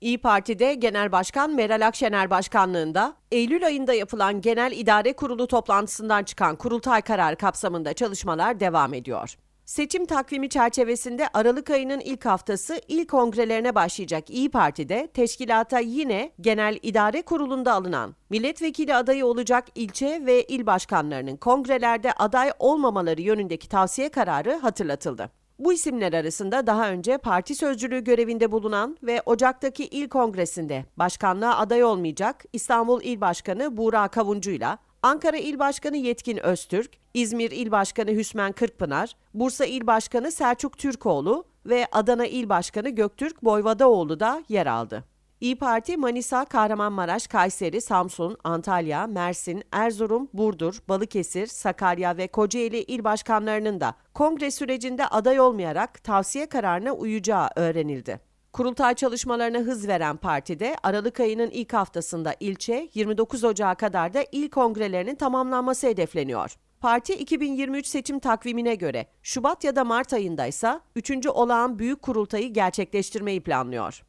İyi Parti'de Genel Başkan Meral Akşener başkanlığında Eylül ayında yapılan Genel İdare Kurulu toplantısından çıkan kurultay kararı kapsamında çalışmalar devam ediyor. Seçim takvimi çerçevesinde Aralık ayının ilk haftası il kongrelerine başlayacak İyi Parti'de teşkilata yine Genel İdare Kurulu'nda alınan milletvekili adayı olacak ilçe ve il başkanlarının kongrelerde aday olmamaları yönündeki tavsiye kararı hatırlatıldı. Bu isimler arasında daha önce parti sözcülüğü görevinde bulunan ve Ocak'taki il kongresinde başkanlığa aday olmayacak İstanbul İl Başkanı Buğra Kavuncu'yla Ankara İl Başkanı Yetkin Öztürk, İzmir İl Başkanı Hüsmen Kırkpınar, Bursa İl Başkanı Selçuk Türkoğlu ve Adana İl Başkanı Göktürk Boyvadaoğlu da yer aldı. İyi Parti Manisa, Kahramanmaraş, Kayseri, Samsun, Antalya, Mersin, Erzurum, Burdur, Balıkesir, Sakarya ve Kocaeli il başkanlarının da kongre sürecinde aday olmayarak tavsiye kararına uyacağı öğrenildi. Kurultay çalışmalarına hız veren partide Aralık ayının ilk haftasında ilçe, 29 Ocağı kadar da il kongrelerinin tamamlanması hedefleniyor. Parti 2023 seçim takvimine göre Şubat ya da Mart ayında ise 3. olağan büyük kurultayı gerçekleştirmeyi planlıyor.